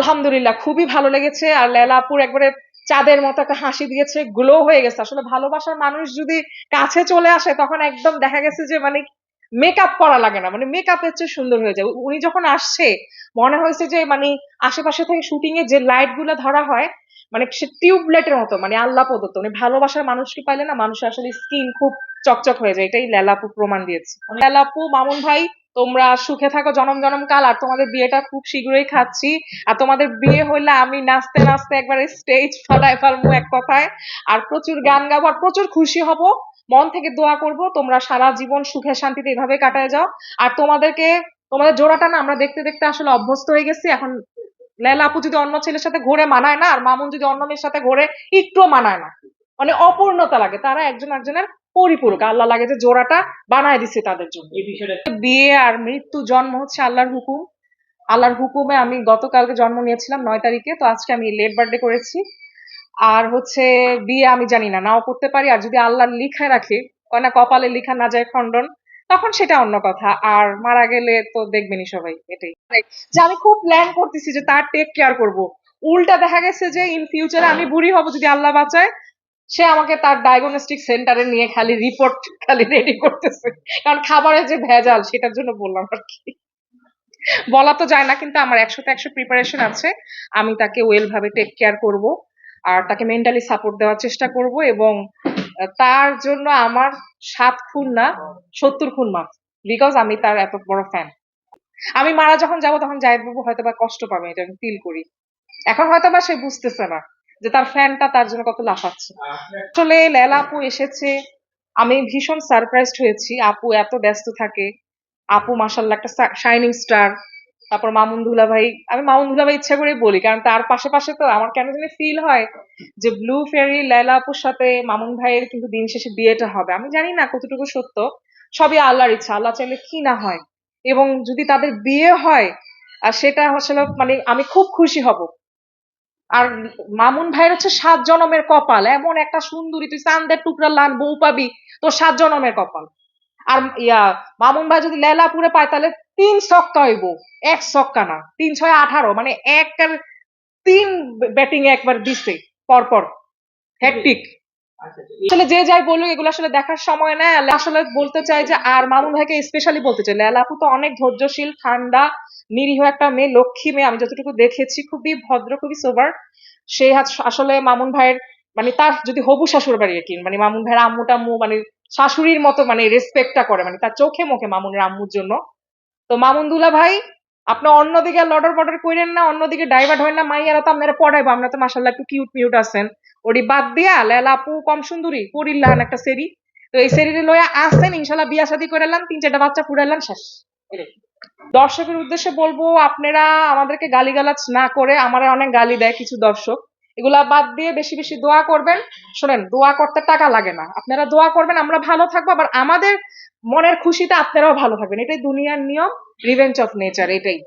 আলহামদুলিল্লাহ, খুবই ভালো লেগেছে। আর লেলাপুর একবারে চাঁদের মতো একটা হাসি দিয়েছে গ্লো হয়ে গেছে। আসলে ভালোবাসার মানুষ যদি কাছে চলে আসে, তখন একদম দেখা গেছে যে মানে মেকআপ করা লাগে না। মানে মেকআপের চেয়ে সুন্দর হয়ে যায়। উনি যখন আসছে, মনে হয়েছে যে মানে আশেপাশে থেকে শুটিং এ যে লাইটগুলো ধরা হয় মানে সে টিউবলাইটের মতো মানে আল্লাহ প্রদত্ত। মানে ভালোবাসার মানুষকে পাইলে না, মানুষের আসলে স্কিন খুব চকচক হয়ে যায়। এটাই লেলাপু প্রমাণ দিয়েছে। লেলাপু মামুন ভাই তোমরা সুখে থাকো, জনম জনম কাল, আর তোমাদের বিয়েটা খুব শীঘ্রই খাচ্ছি। আর তোমাদের বিয়ে হইলে আমি নাচতে নাচতে একবারে স্টেজ ফালায় ফেলব এক কথায়। আর প্রচুর গান গাবো, আর প্রচুর খুশি হব। মন থেকে দোয়া করব, তোমরা সারা জীবন সুখে শান্তিতে এভাবে কাটায় যাও। আর তোমাদেরকে, তোমাদের জোড়াটা না, আমরা দেখতে দেখতে আসলে অভ্যস্ত হয়ে গেছি। এখন লেলা আপু যদি অন্য ছেলের সাথে ঘুরে মানায় না, আর মামুন যদি অন্য মেয়ের সাথে ঘুরে, একটুও মানায় না। মানে অপূর্ণতা লাগে। তারা একজন একজনের পরিপূরক আল্লাহ লাগে যে জোড়াটা বানায় দিছে তাদের জন্য। বিয়ে আর মৃত্যু জন্ম হচ্ছে আল্লাহর হুকুম। আল্লাহর হুকুমে আমি গতকালকে জন্ম নিয়েছিলাম নয় তারিখে তো আজকে আমি লেট বার্থডে করেছি। আর হচ্ছে বিয়ে আমি জানি না নাও করতে পারি। আর যদি আল্লাহ লিখায় রাখে কয় না কপালে লিখা না যায় খণ্ডন তখন সেটা অন্য কথা। আর মারা গেলে তো দেখবেনই সবাই এটাই। যে আমি খুব প্ল্যান করতেছি যে তার টেক কেয়ার করব। উল্টা দেখা গেছে যে ইন ফিউচারে আমি বুড়ি হব যদি আল্লাহ বাঁচায় সে আমাকে তার ডায়াগনস্টিক সেন্টারে নিয়ে খালি রিপোর্ট খালি রেডি করতেছে। কারণ খাবারের যে ভেজাল, সেটার জন্য বললাম আর কি। বলা তো যায় না, কিন্তু আমার একশোতে একশো প্রিপারেশন আছে। আমি তাকে ওয়েল ভাবে টেক কেয়ার করব আর তাকে মেন্টালি সাপোর্ট দেওয়ার চেষ্টা করব এবং তার জন্য আমার সাত খুন না, সত্তর খুন মাফ বিকজ আমি তার এত বড় ফ্যান আমি মারা যখন যাব, তখন জাহিদ বাবু হয়তো বা কষ্ট পাবে, এটা আমি ফিল করি। এখন হয়তো বা সে বুঝতেছে না। যে তার ফ্যানটা তার জন্য কত লাফাচ্ছে। আসলে লেলা আপু এসেছে। আমি ভীষণ সারপ্রাইজড হয়েছি। আপু এত ব্যস্ত থাকে। আপু মাসাল্লাহ একটা শাইনিং স্টার তারপর মামুন দুলা ভাই। আমি মামুন দুলা ভাই ইচ্ছা করে বলি, কারণ তার পাশে পাশে তো আমার কেন জানি ফিল হয় যে ব্লু ফেরি লেলা আপুর সাথে মামুন ভাইয়ের কিন্তু দিন শেষে বিয়েটা হবে। আমি জানি না কতটুকু সত্য। সবই আল্লাহর ইচ্ছা। আল্লাহ চাইলে কি না হয়। এবং যদি তাদের বিয়ে হয়, আর সেটা আসলে মানে আমি খুব খুশি হব। আর মামুন ভাইয়ের হচ্ছে সাত জনমের কপাল। এমন একটা সুন্দরী তুই চান্দের টুকরা লান বউ পাবি তো সাত জনমের কপাল। আর ইয়া মামুন ভাই যদি লেলাপুরে পায় তাহলে তিন ছক্কা হইব এক ছক্কা না তিন ছয় আঠারো মানে এক আর তিন ব্যাটিং একবার দিছে পরপর আচ্ছা, আসলে যে যাই বলুক, এগুলো আসলে দেখার সময় না। আসলে বলতে চাই যে, আর মামুন ভাইকে স্পেশালি বলতে চাই লেলাপু তো অনেক ধৈর্যশীল, ঠান্ডা, নিরীহ একটা মেয়ে, লক্ষ্মী মেয়ে। আমি যতটুকু দেখেছি, খুবই ভদ্র, খুবই সোবার সে আসলে মামুন ভাইয়ের মানে তার যদি হবু শাশুর বাড়ি আর কি? মানে মামুন ভাইয়ের আম্মু টাম্মু মানে শাশুড়ির মতো মানে রেসপেক্টটা করে মানে তার চোখে মুখে মামুনের আম্মুর জন্য। তো মামুন দুলা ভাই, আপনি অন্যদিকে লডর পডর করেন না, অন্যদিকে ডাইভার্ট হবেন না। মাইয়ারা তো আপনারা পড়াইবো, আপনারা তো মাসাল্লাহ একটু কিউট মিউট আছেন। ওটি বাদ দিয়া, লেলা আপু কম সুন্দরী পরিল্লান একটা সেরি। তো এই সেরিরে লইয়া আসেন ইনশাল্লাহ বিয়া শাদী এলাম, তিন চারটা বাচ্চা ফুরাইলাম শেষ। দর্শকের উদ্দেশ্যে বলব, আপনারা আমাদেরকে গালিগালাজ না করে আমার অনেক গালি দেয় কিছু দর্শক। এগুলা বাদ দিয়ে বেশি বেশি দোয়া করবেন। শোনেন, দোয়া করতে টাকা লাগে না। আপনারা দোয়া করবেন, আমরা ভালো থাকব, আবার আমাদের মনের খুশিতে আপনারাও ভালো থাকবেন। এটাই দুনিয়ার নিয়ম রিভেঞ্জ অফ নেচার এটাই।